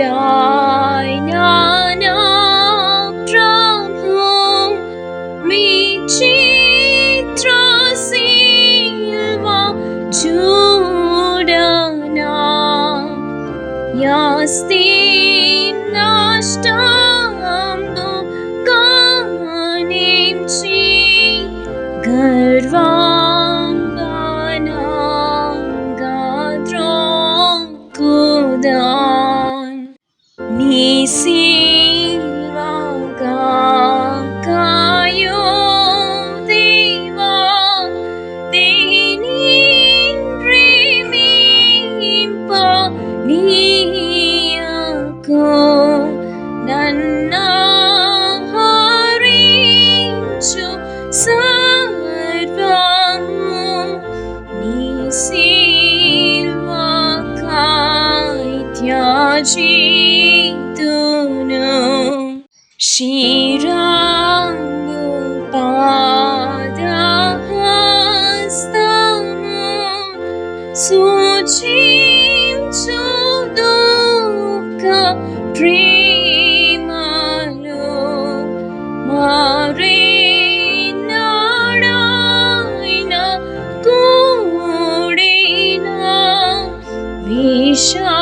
्रा मे त्रिवास्ति नाष्टे गर्व्र कुद Nagsisilang kayo, di ba? Tinindrimim pa niya ko na naharing siya sa advang Nisilwa kahit yaji श्रीराङ्गपादहस्तं सुचिं चोदोक प्रेमलो मारे नारायण कोडिना विशा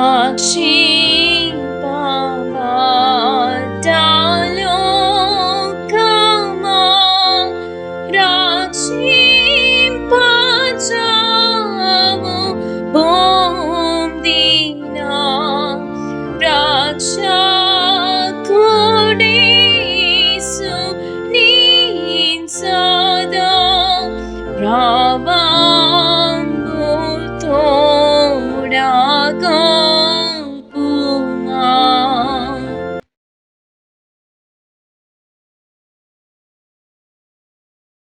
Lakshmi.